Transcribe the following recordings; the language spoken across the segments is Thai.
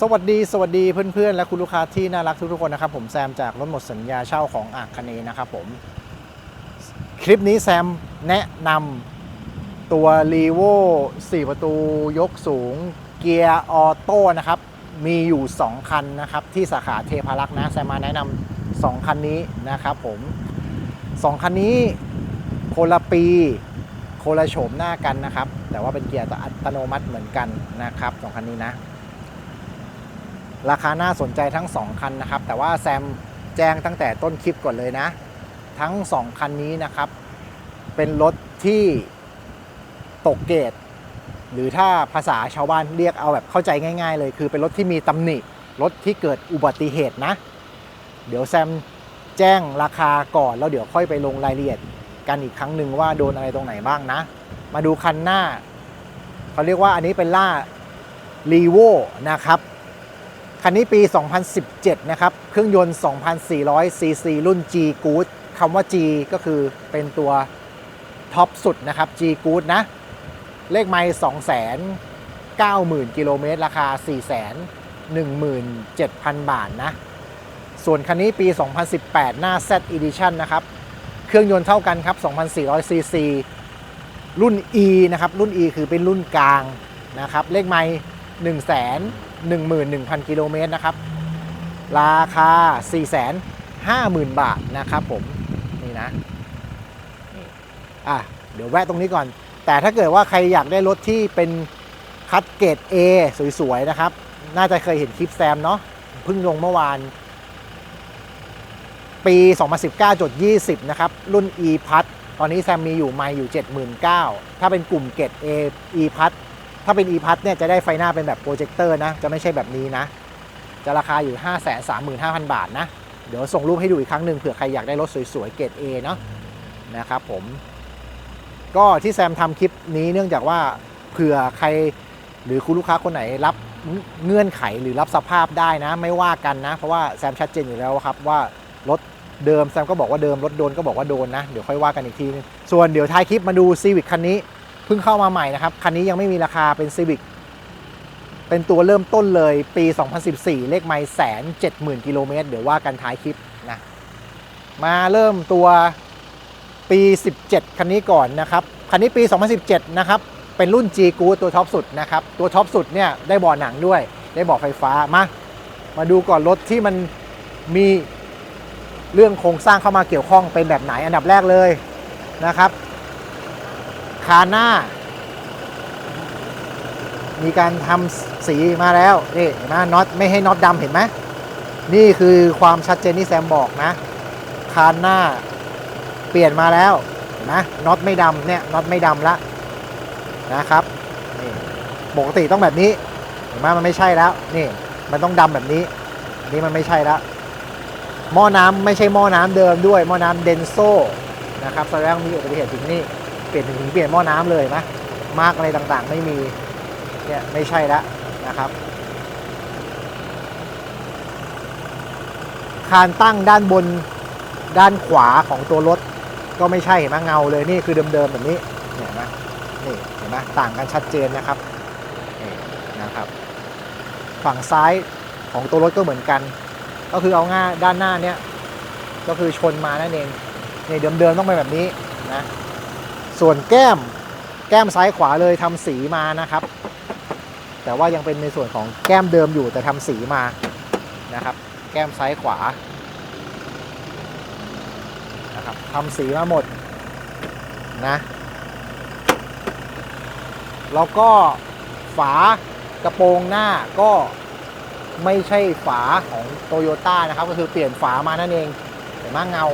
สวัสดีสวัสดีเพื่อนๆ และคุณลูกค้าที่น่ารักทุกๆคนนะครับผมแซมจากรถหมดสัญญาเช่าของอากคเนนะครับผม คลิปนี้แซมแนะนำตัว r e v o 4 ประตูยกสูง เกียร์ออโต้นะครับ มีอยู่ 2 คันนะครับ ที่สาขาเทพารักษ์นะ แซมมาแนะนำ2คันนี้นะครับผม 2 คันนี้คนละปีคนละโฉมหน้ากันนะครับ แต่ว่าเป็นเกียร์อัตโนมัติเหมือนกันนะครับสองคันนี้นะ ราคาน่าสนใจทั้ง 2 คันนะครับ แต่ว่าแซมแจ้งตั้งแต่ต้นคลิปก่อนเลยนะ ทั้ง 2 คันนี้นะครับ เป็นรถที่ตกเกรดหรือถ้าภาษาชาวบ้านเรียกเอาแบบเข้าใจง่าย ๆ เลย คือเป็นรถที่มีตำหนิ รถที่เกิดอุบัติเหตุนะ เดี๋ยวแซมแจ้งราคาก่อนแล้วเดี๋ยวค่อยไปลงรายละเอียดกันอีกครั้งหนึ่งว่าโดนอะไรตรงไหนบ้างนะ มาดูคันหน้า เขาเรียกว่าอันนี้เป็นล่ารีโวนะครับ คันนี้ปี 2017 นะครับ เครื่องยนต์ 2,400 ซีซีรุ่น G Good คำว่า G ก็คือเป็นตัวท็อปสุดนะครับ G Good นะ เลขไมล์290,000 กิโลเมตร ราคา 417,000 บาทนะ ส่วนคันนี้ปี 2018 หน้า Z Edition นะครับ เครื่องยนต์เท่ากันครับ 2,400 ซีซี รุ่น E นะครับ รุ่น E คือเป็นรุ่นกลางนะครับ เลขไมล์1 1 1 0 0 0 กิโลเมตรนะครับ ราคา 450,000 บาทนะครับผม นี่นะอะเดี๋ยวแวะตรงนี้ก่อน แต่ถ้าเกิดว่าใครอยากได้รถที่เป็นคัดเกรด A สวยๆ นะครับ น่าจะเคยเห็นคลิปแซมเนาะเพิ่งลงเมื่อวาน ปี 2019.20 นะครับ รุ่น e p a s ตอนนี้แซมมีอยู่ไม่อยู่ 79,000 ถ้าเป็นกลุ่มเกรด A e p a s ถ้าเป็น e p a s เนี่ยจะได้ไฟหน้าเป็นแบบโปรเจคเตอร์นะ จะไม่ใช่แบบนี้นะ จะราคาอยู่ 535,000 บาทนะ เดี๋ยวส่งรูปให้ดูอีกครั้งหนึ่งเผื่อใครอยากได้รถสวยๆ เกรด A เนาะนะครับผม ก็ที่แซมทำคลิปนี้เนื่องจากว่าเผื่อใครหรือคุณลูกค้าคนไหนรับเงื่อนไขหรือรับสภาพได้นะ ไม่ว่ากันนะ เพราะว่าแซมชัดเจนอยู่แล้วครับว่ารถเดิมแซมก็บอกว่าเดิมรถโดนก็บอกว่าโดนนะ เดี๋ยวค่อยว่ากันอีกทีนึงส่วนเดี๋ยวท้ายคลิปมาดูซีวิ c คันนี้ เพิ่งเข้ามาใหม่นะครับ คันนี้ยังไม่มีราคาเป็นซีวิ c เป็นตัวเริ่มต้นเลยปี 2014 เลขไมล์แสนเจ็ดหมื่นกิโลเมตรเดี๋ยวว่ากันท้ายคลิปนะมาเริ่มตัวปี 17 คันนี้ก่อนนะครับ คันนี้ปี 2017 นะครับ เป็นรุ่น G g o o d ตัวท็อปสุดนะครับ ตัวท็อปสุดเนี่ยได้บ่อหนังด้วย ได้บ่อไฟฟ้า มา มาดูก่อนรถที่มันมีเรื่องโครงสร้างเข้ามาเกี่ยวข้องเป็นแบบไหนอันดับแรกเลยนะครับ คาหน้า มีการทำสีมาแล้วนี่เห็นไหมน็อตไม่ให้น็อตดำเห็นไหมนี่คือความชัดเจนที่แซมบอกนะ คานหน้าเปลี่ยนมาแล้วเห็นไหมน็อตไม่ดำเนี่ยน็อตไม่ดำละนะครับนี่ปกติต้องแบบนี้เห็นไหมมันไม่ใช่แล้วนี่มันต้องดำแบบนี้ นี่มันไม่ใช่แล้วหม้อน้ำไม่ใช่หม้อน้ำเดิมด้วยหม้อน้ำเดนโซนะครับแสดงมีอุบัติเหตุถึงนี่ ปลี่ยนถึงเปลี่ยนหม้อน้ำเลยนะมาร์กอะไรต่างๆ ไม่มีเนี่ยไม่ใช่ล้วนะครับ คานตั้งด้านบนด้านขวาของตัวรถ ก็ไม่ใช่เห็นไหมเงาเลยนี่คือเดิมๆแบบนี้เห็นไหมนี่เห็นไหมต่างกันชัดเจนนะครับนี่นะครับ ฝั่งซ้ายของตัวรถก็เหมือนกัน ก็คือเอาง่าด้านหน้าเนี่ยก็คือชนมานั่นเองนี่เดิมๆต้องเป็นแบบนี้นะ ส่วนแก้มแก้มซ้ายขวาเลยทำสีมานะครับ แต่ว่ายังเป็นในส่วนของแก้มเดิมอยู่แต่ทำสีมานะครับ แก้มซ้ายขวานะครับทำสีมาหมดนะแล้วก็ฝากระโปรงหน้าก็ไม่ใช่ฝาของโตโยต้านะครับ ก็คือเปลี่ยนฝามานั่นเอง เห็นไหมเงา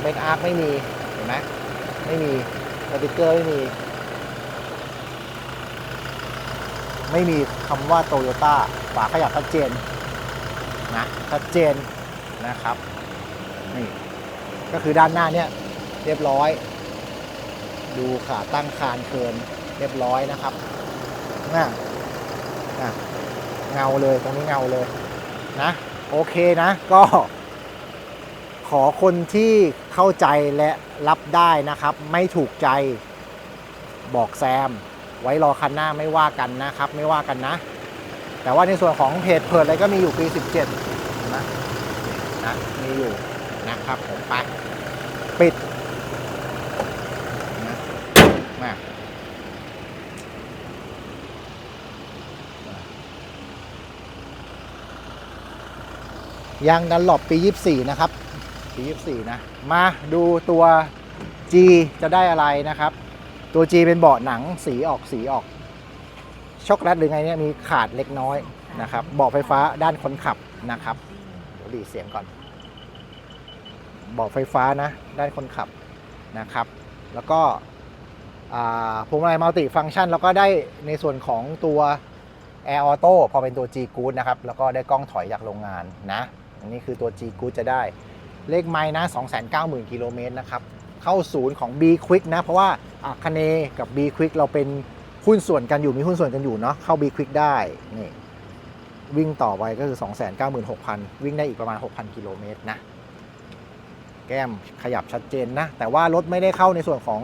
เบรกอาร์ไม่มี เห็นไหมไม่มี สติกเกอร์ไม่มี ไม่มีคำว่าโตโยต้าฝาขยับชัดเจนนะชัดเจนนะครับนี่ก็คือด้านหน้าเนี่ยเรียบร้อย ดูขาตั้งคานเคินเรียบร้อยนะครับน่ะน่ะเงาเลยตรงนี้เงาเลยนะ โอเคนะ ก็ ขอคนที่ เข้าใจและรับได้นะครับ ไม่ถูกใจบอกแซม ไว้รอคันหน้าไม่ว่ากันนะครับ ไม่ว่ากันนะ แต่ว่าในส่วนของเพจเพิดอะไรก็มีอยู่ปี 17 นะนะมีอยู่นะครับผมไปปิดนะมายังดันหลบปี 24 นะครับ 24 นะ มาดูตัว G จะได้อะไรนะครับ ตัว G เป็นเบาะหนังสีออกสีออก ช็อกโกแลตหรือไงเนี่ยมีขาดเล็กน้อยนะครับเบาะไฟฟ้าด้านคนขับนะครับเดี๋ยวดีเสียงก่อนเบาะไฟฟ้านะด้านคนขับนะครับ แล้วก็พวงมาลัยมัลติฟังก์ชัน แล้วก็ได้ในส่วนของตัว Air Auto พอเป็นตัว G Good นะครับ แล้วก็ได้กล้องถอยจากโรงงานนะ อันนี้คือตัว G Good จะได้ เลขไม้นะ 290,000 กิโลเมตรนะครับ เข้าศูนย์ของ B Quick นะ เพราะว่าอาคเนกับ B Quick เราเป็นหุ้นส่วนกันอยู่มีหุ้นส่วนกันอยู่เนาะเข้า B Quick ได้นี่วิ่งต่อไปก็คือ 296,000 วิ่งได้อีกประมาณ 6,000 กิโลเมตรนะ แก้มขยับชัดเจนนะ แต่ว่ารถไม่ได้เข้าในส่วนของ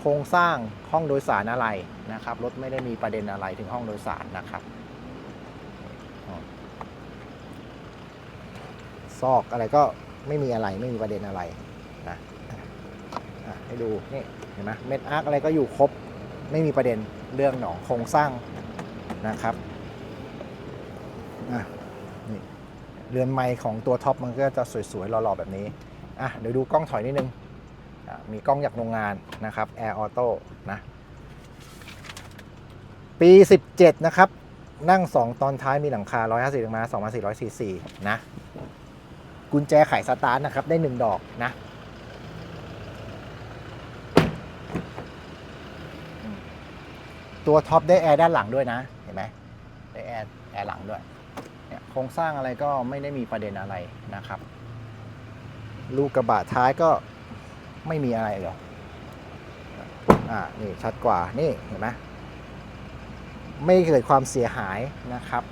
โครงสร้างห้องโดยสารอะไรนะครับ รถไม่ได้มีประเด็นอะไรถึงห้องโดยสารนะครับซอกอะไรก็ ไม่มีอะไรไม่มีประเด็นอะไรนะให้ดูนี่เห็นไหมเม็ดอาร์คอะไรก็อยู่ครบไม่มีประเด็นเรื่องหนองโครงสร้างนะครับนี่เรือนไม้ของตัวท็อปมันก็จะสวยๆหล่อๆแบบนี้อะเดี๋ยวดูกล้องถอยนิดนึงมีกล้องจากโรงงานนะครับ Air Auto นะ ปี 17 นะครับ นั่ง 2 ตอนท้ายมีหลังคา 150แรงมา 2,400ซีซีนะ กุญแจไขสตาร์ทนะครับ ได้ 1 ดอกนะตัวท็อปได้แอร์ด้านหลังด้วยนะ เห็นไหมได้แอร์แอร์หลังด้วยเนี่ยโครงสร้างอะไรก็ไม่ได้มีประเด็นอะไรนะครับ ลูกกระบะท้ายก็ไม่มีอะไรหรอกอ่านี่ชัดกว่านี่เห็นไหมไม่เกิดความเสียหายนะครับ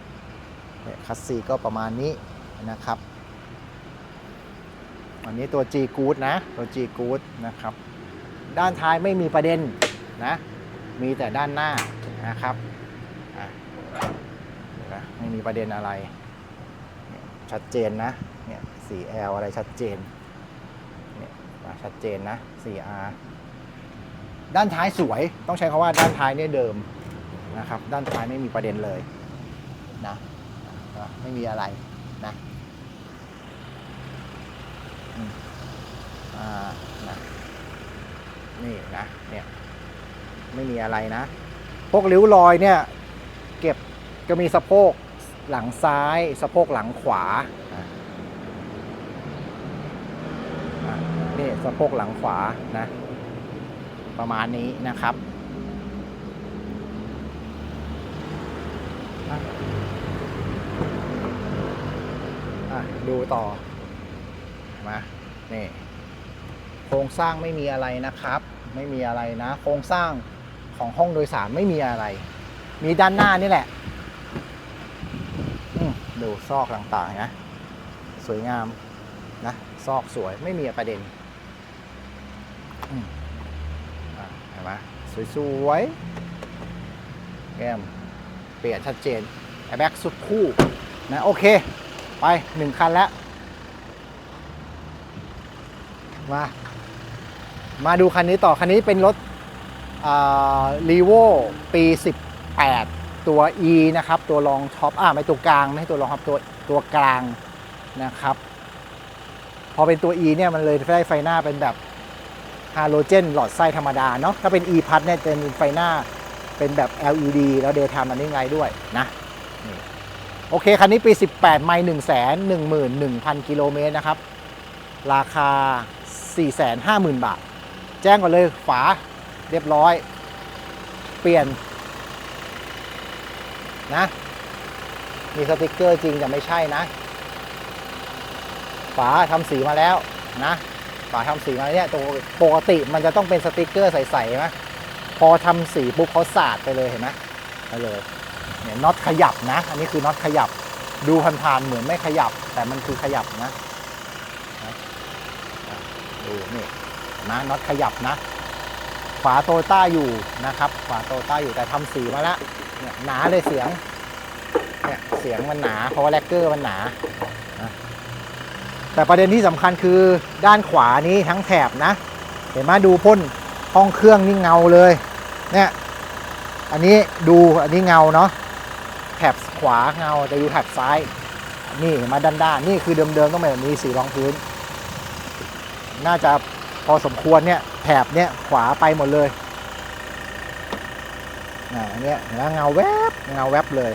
คัสซีก็ประมาณนี้นะครับ อันนี้ตัว G Good นะ ตัว G Good นะครับ ด้านท้ายไม่มีประเด็นนะ มีแต่ด้านหน้านะครับไม่มีประเด็นอะไร ชัดเจนนะ เนี่ย 4L อะไรชัดเจน เนี่ยชัดเจนนะ 4R ด้านท้ายสวย ต้องใช้คาว่าด้านท้ายเนี่ยเดิมนะครับ ด้านท้ายไม่มีประเด็นเลยนะ ไม่มีอะไรนะ อ่านะนี่นะเนี่ยไม่มีอะไรนะ พวกริ้วรอยเนี่ยเก็บก็มีสะโพกหลังซ้าย สะโพกหลังขวาอะนี่สะโพกหลังขวานะ ประมาณนี้นะครับอะดูต่อมานี่ โครงสร้างไม่มีอะไรนะครับ ไม่มีอะไรนะ โครงสร้างของห้องโดยสารไม่มีอะไร มีด้านหน้านี่แหละอืมดูซอกต่างๆนะสวยงามนะซอกสวยไม่มีประเด็นเห็นไหมสวยๆแก้มเปลี่ยนชัดเจนแอร์แบ็กสุดคู่นะโอเค ไปหนึ่งคันแล้ว มา มาดูคันนี้ต่อ คันนี้เป็นรถรีโวปี 18 ตัว E นะครับ ตัวรองท็อปอ่าไม่ตัวกลาง ไม่ใช่ตัวรองท็อปตัวตัวกลางนะครับ พอเป็นตัว E เนี่ยมันเลยได้ไฟหน้าเป็นแบบฮาโลเจนหลอดไส้ธรรมดาเนาะถ้าเป็น E พัดเนี่ยจะเป็นไฟหน้าเป็นแบบ LED แล้ว Daytime Running Light ด้วยนะโอเค คันนี้ปี 18 ไมล์1 1 1 0 0 0 กิโลเมตรนะครับ ราคา 450,000 บาท แจ้งก่อนเลยฝาเรียบร้อย เปลี่ยนนะมีสติกเกอร์จริงแต่ไม่ใช่นะ ฝาทำสีมาแล้วนะฝาทำสีมาเนี่ยตัวปกติมันจะต้องเป็นสติกเกอร์ใสๆไหมพอทำสีปุ๊บเขาสาดไปเลยเห็นไหมไปเลยเนี่ยน็อตขยับนะ อันนี้คือน็อตขยับดูผ่านๆเหมือนไม่ขยับ แต่มันคือขยับนะ ดูนี่ นะน็อตขยับนะฝาโตต้าอยู่นะครับฝาโตต้าอยู่แต่ทำสีมาล้วเนี่ยหนาเลยเสียงเนี่ยเสียงมันหนาเพราะว่าแลกเกอร์มันหนานะแต่ประเด็นที่สำคัญคือด้านขวานี้ทั้งแถบนะ เห็นไหมดูพ่นห้องเครื่องนี่เงาเลยเนี่ยอันนี้ดูอันนี้เงาเนาะแถบขวาเงาแต่ดูแถบซ้ายนี่เห็นไหมาด้านนี่คือเดิมๆต้องเป็นแบบนี้สีรองพื้น น่าจะ พอสมควรเนี่ยแถบเนี่ยขวาไปหมดเลยนะอันเนี้ยเห็นไหมเงาแวบเงาแวบเลย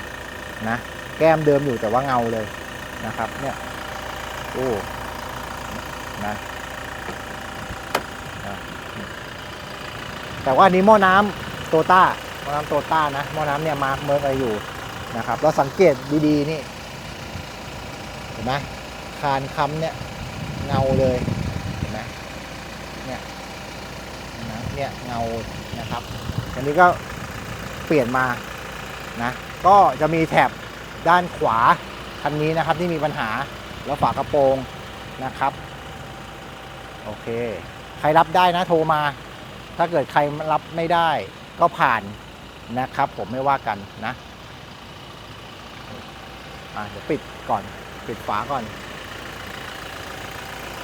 นะแก้มเดิมอยู่แต่ว่าเงาเลยนะครับเนี่ยโอ้นะแต่ว่าอันนี้หม้อน้ำโตต้าหม้อน้ำโตต้านะหม้อน้ำเนี่ยมาร์กเมิร์กอะไรอยู่นะครับเราสังเกตดีๆนี่เห็นไหมคานค้ำเนี่ยเงาเลยเห็นไหมเนี่ย เนี่ยเงานะครับอันนี้ก็เปลี่ยนมานะก็จะมีแถบด้านขวาคันนี้นะครับที่มีปัญหาแล้วฝากระโปรงนะครับโอเค ใครรับได้นะโทรมา ถ้าเกิดใครรับไม่ได้ก็ผ่านนะครับ ผมไม่ว่ากันนะอะเดี๋ยวปิดก่อนปิดฝาก่อน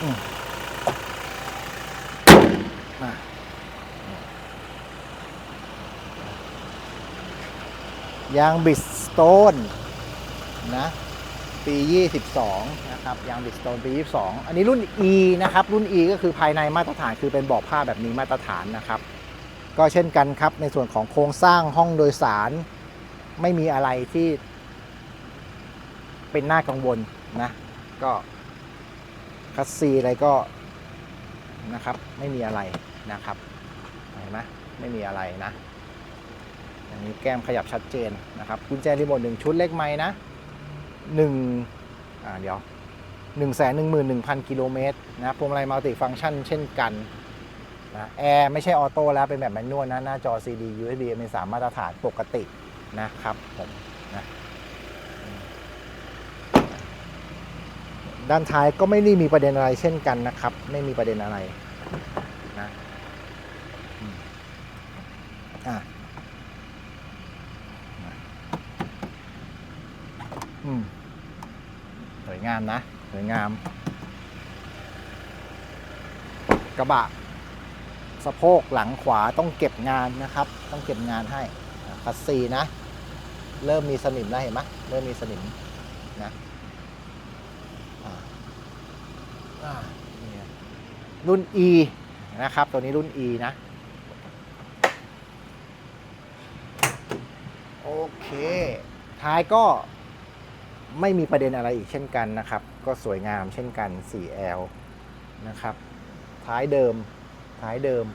อืมอ่ ยางบิสโตนนะปี 22 นะครับ ยางบิสโตนปี 22 อันนี้รุ่น E นะครับ รุ่น E ก็คือภายในมาตรฐานคือเป็นเบาะผ้าแบบนี้มาตรฐานนะครับ ก็เช่นกันครับ ในส่วนของโครงสร้างห้องโดยสาร ไม่มีอะไรที่ เป็นหน้ากังวลนะ ก็คัสซีอะไรก็นะครับ ไม่มีอะไรนะครับ เห็นไหมไม่มีอะไรนะ อย่างนี้แก้มขยับชัดเจนนะครับกุญแจรีโมทหนึ่งชุดเลขไม้นะหนึ่งอ่าเดี๋ยวหนึ่งแสนหนึ่งหมื่นหนึ่งพันกิโลเมตรนะพวงมาลัยมัลติฟังก์ชันเช่นกันนะแอร์ไม่ใช่ออโต้แล้วเป็นแบบแมนนวลนะหน้าจอ CD USB เป็นสามมาตรฐานปกตินะครับผมนะด้านท้ายก็ไม่ได้มีประเด็นอะไรเช่นกันนะครับ ไม่มีประเด็นอะไรนะอืมอะอืมสวยงามนะสวยงาม กระบะสะโพกหลังขวาต้องเก็บงานนะครับ ต้องเก็บงานให้คัสซีนะ เริ่มมีสนิมแล้วเห็นไหมเริ่มมีสนิมนะรุ่น E นะครับ ตัวนี้รุ่น E นะ โอเค ท้ายก็ ไม่มีประเด็นอะไรอีกเช่นกันนะครับ ก็สวยงามเช่นกัน 4L นะครับ ท้ายเดิม ท้ายเดิม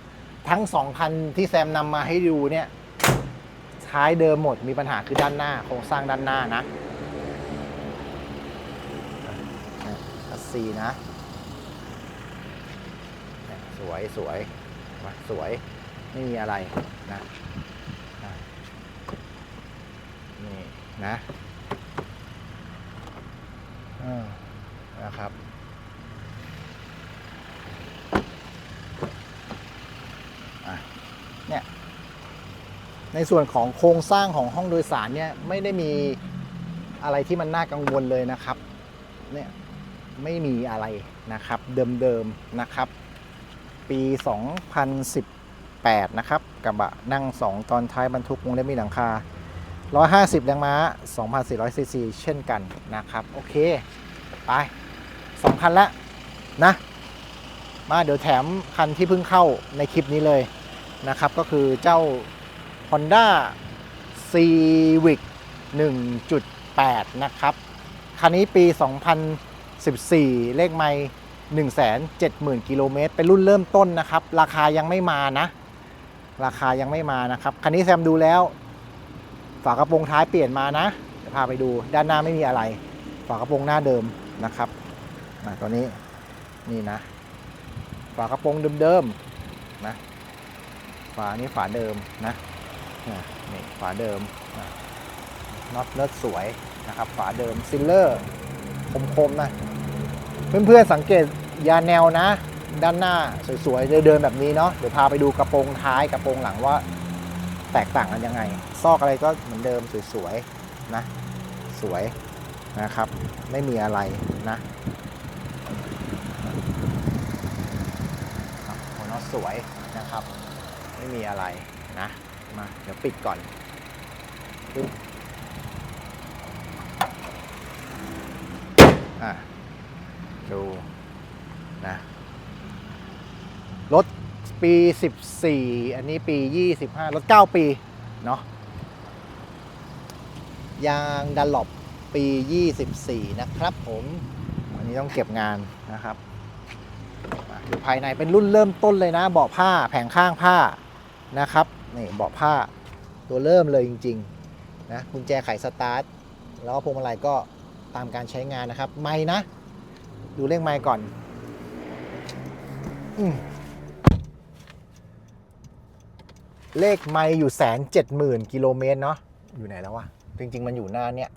ทั้งสองคันที่แซมนำมาให้ดูเนี่ย ท้ายเดิมหมด มีปัญหาคือด้านหน้า โครงสร้างด้านหน้านะคัสซีนะ สวยสวยมาสวย ไม่มีอะไรนะ นี่นะเออนะครับ อะเนี่ย ในส่วนของโครงสร้างของห้องโดยสารเนี่ยไม่ได้มีอะไรที่มันน่ากังวลเลยนะครับเนี่ยไม่มีอะไรนะครับเดิมๆนะครับ ปี 2018 นะครับกระบะนั่ง 2 ตอนท้ายบรรทุกวงเล็บมีหลังคา 150 แรงม้า 2,400ซีซีเช่นกันนะครับ โอเค ไปสองคันละนะ มาเดี๋ยวแถมคันที่เพิ่งเข้าในคลิปนี้เลยนะครับ ก็คือเจ้า Honda Civic 1.8 นะครับ คันนี้ปี 2014 เลขไม่170,000 กิโลเมตร เป็นรุ่นเริ่มต้นนะครับ ราคายังไม่มานะ ราคายังไม่มานะครับ คันนี้แซมดูแล้ว ฝากระโปรงท้ายเปลี่ยนมานะเดี๋ยวพาไปดูด้านหน้าไม่มีอะไร ฝากระโปรงหน้าเดิมนะครับอะตัวนี้นี่นะ ฝากระโปรงเดิมๆนะ ฝานี้ฝาเดิมนะ นี่ฝาเดิมน็อตเนิร์ดสวยนะครับ ฝาเดิมซิลเลอร์คมๆนะเพื่อนๆสังเกตยาแนวนะ ด้านหน้าสวยๆเดินแบบนี้เนาะเดี๋ยวพาไปดูกระโปรงท้ายกระโปรงหลังว่าแตกต่างกันยังไง ซอกอะไรก็เหมือนเดิมสวยๆนะ สวยนะครับ ไม่มีอะไรนะอะหัวน็อตสวยนะครับ ไม่มีอะไรนะ มา เดี๋ยวปิดก่อนปึ๊บอะดูนะรถปี 14 อันนี้ปี 25 รถ 9 ปี เนาะยางดันหลบปี 24 นะครับผมอันนี้ต้องเก็บงานนะครับอะอยู่ภายในเป็นรุ่นเริ่มต้นเลยนะเบาะผ้าแผงข้างผ้านะครับ นี่เบาะผ้าตัวเริ่มเลยจริงๆนะกุญแจไขสตาร์ทแล้วก็พวงมาลัยก็ตามการใช้งานนะครับ ไม่นะ ดูเลขไม่ก่อนอืเลขไม่อยู่แสนเจ็ดหมื่นกิโลเมตรเนาะอยู่ไหนแล้ววะจริง ๆ มันอยู่หน้าเนี่ย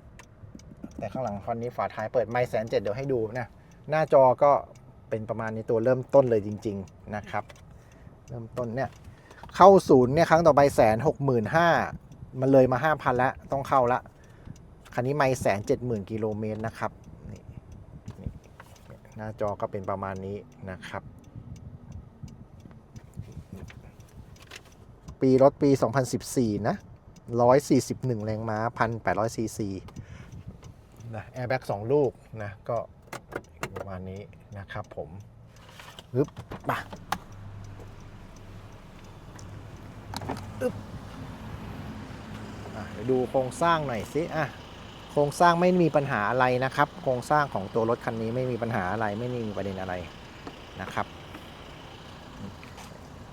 แต่ข้างหลังคอนนี้ฝาท้ายเปิดไม่แสนเจ็ดเดี๋ยวให้ดูนะ หน้าจอก็เป็นประมาณนี้ตัวเริ่มต้นเลยจริง ๆ นะครับ เริ่มต้นเนี่ย เข้าศูนย์เนี่ยครั้งต่อไปแสนหกหมื่นห้ามันเลยมาห้าพันแล้วต้องเข้าละคันนี้ไม่แสนเจ็ดหมื่นกิโลเมตรนะครับนี่หน้าจอก็เป็นประมาณนี้นะครับ ปีรถปี 2014 นะ 141 แรงม้า 1,800 ซีซีนะแอร์แบ็กสองลูกนะ ก็ประมาณนี้นะครับผมอึ๊บมา อึ๊บดูโครงสร้างหน่อยสิอะโครงสร้างไม่มีปัญหาอะไรนะครับ โครงสร้างของตัวรถคันนี้ไม่มีปัญหาอะไรไม่มีประเด็นอะไรนะครับ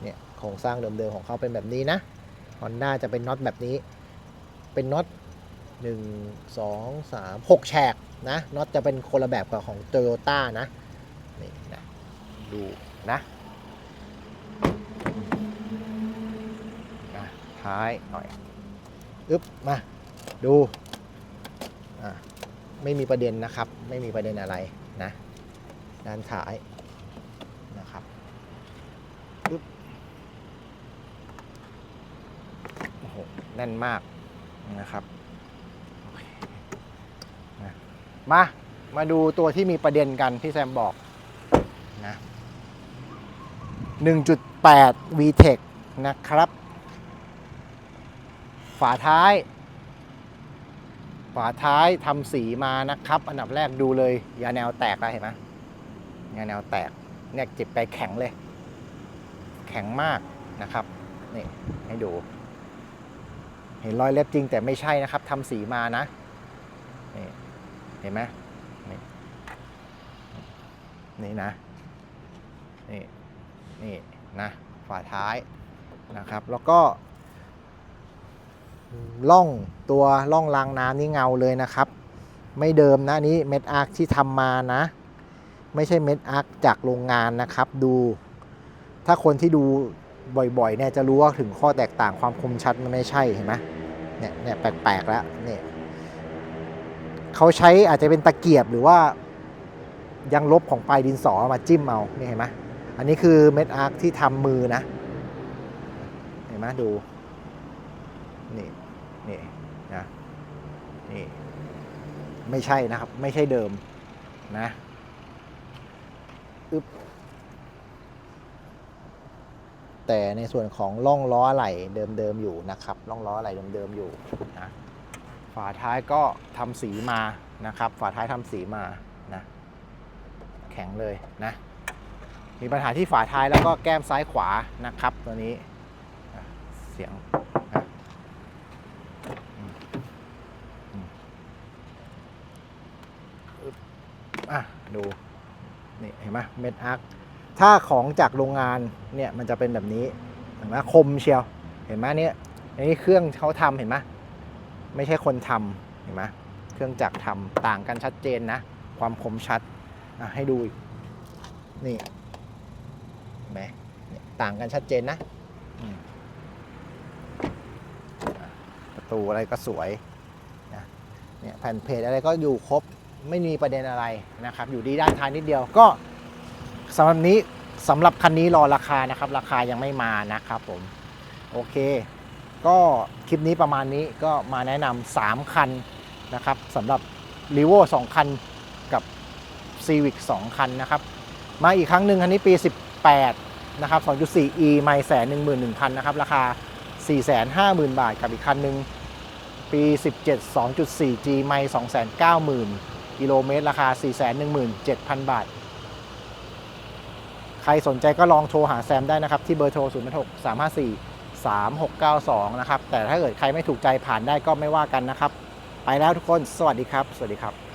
เนี่ยโครงสร้างเดิมๆของเขาเป็นแบบนี้นะ Honda จะเป็นน็อตแบบนี้ เป็นน็อต1 2 3 6แฉกนะน็อตจะเป็นคนละแบบกับของ Toyota นะนี่นะดูนะอะ ท้ายหน่อยอึ๊บมาดูไม่มีประเด็นนะครับ ไม่มีประเด็นอะไรนะ ด้านท้ายนะครับปึ๊บโอ้โหแน่นมากนะครับมา มาดูตัวที่มีประเด็นกันที่แซมบอกนะ1.8 VTEC นะครับาท้าย ฝาท้ายทำสีมานะครับ อันดับแรกดูเลย ยาแนวแตกแล้วเห็นไหมยาแนวแตกเนี่ยจิบไปแข็งเลย แข็งมากนะครับนี่ให้ดู เห็นรอยเล็บจริงแต่ไม่ใช่นะครับทำสีมานะนี่เห็นไหมนี่นี่นะนี่นี่นะฝาท้ายนะครับ แล้วก็ ล่องตัวล่องรางน้ำนี่เงาเลยนะครับ ไม่เดิมนะนนี้เม็ดอาร์คที่ทำมานะ ไม่ใช่เม็ดอาร์คจากโรงงานนะครับ ดู ถ้าคนที่ดูบ่อยๆเนี่ยจะรู้ว่าถึงข้อแตกต่างความคมชัดมันไม่ใช่เห็นไหมเนี่ยเนี่ยแปลกๆแล้วเนี่ยเขาใช้อาจจะเป็นตะเกียบหรือว่ายังลบของปลายดินสอมาจิ้มเอานี่เห็นไหมอันนี้คือเม็ดอาร์คที่ทำมือนะ เห็นไหมดูนี่ นี่นะนี่ไม่ใช่นะครับ ไม่ใช่เดิมนะอึบแต่ในส่วนของล่องล้ออะไหล่เดิมๆอยู่นะครับล่องล้ออะไหล่เดิมๆอยู่นะฝาท้ายก็ทำสีมานะครับ ฝาท้ายทำสีมานะแข็งเลยนะ มีปัญหาที่ฝาท้ายแล้วก็แก้มซ้ายขวานะครับ ตัวนี้เสียง อะดูนี่เห็นไหมเม็ดอาร์คถ้าของจากโรงงานเนี่ยมันจะเป็นแบบนี้เห็นไหมคมเชียว เห็นไหมเนี่ยอันนี้เครื่องเขาทำเห็นไหมไม่ใช่คนทำเห็นไหมเครื่องจักรทำต่างกันชัดเจนนะ ความคมชัดอะให้ดูอีกนี่เห็นไหมต่างกันชัดเจนนะอืมอะประตูอะไรก็สวยนะเนี่ยแผ่นเพจอะไรก็อยู่ครบ ไม่มีประเด็นอะไรนะครับ อยู่ดีด้านท้ายนิดเดียวก็สำหรับนี้สำหรับคันนี้รอราคานะครับ ราคายังไม่มานะครับผม โอเค ก็คลิปนี้ประมาณนี้ก็มาแนะนำ3คันนะครับสำหรับ r ีโว2คันกับ Civic 2 คันนะครับ มาอีกครั้งหนึ่งคันนี้ปี 18 นะครับ 2.4e ไม่แสน11,000นะครับ ราคา 450,000 บาทกับอีกคันหนึ่งปี 17 2.4g ไม่290,000 กิโลเมตรราคา 417,000 บาท ใครสนใจก็ลองโทรหาแซมได้นะครับ ที่เบอร์โทร 0 6 3 5 4 3 6 9 2 นะครับ แต่ถ้าเกิดใครไม่ถูกใจผ่านได้ก็ไม่ว่ากันนะครับ ไปแล้วทุกคน สวัสดีครับ สวัสดีครับ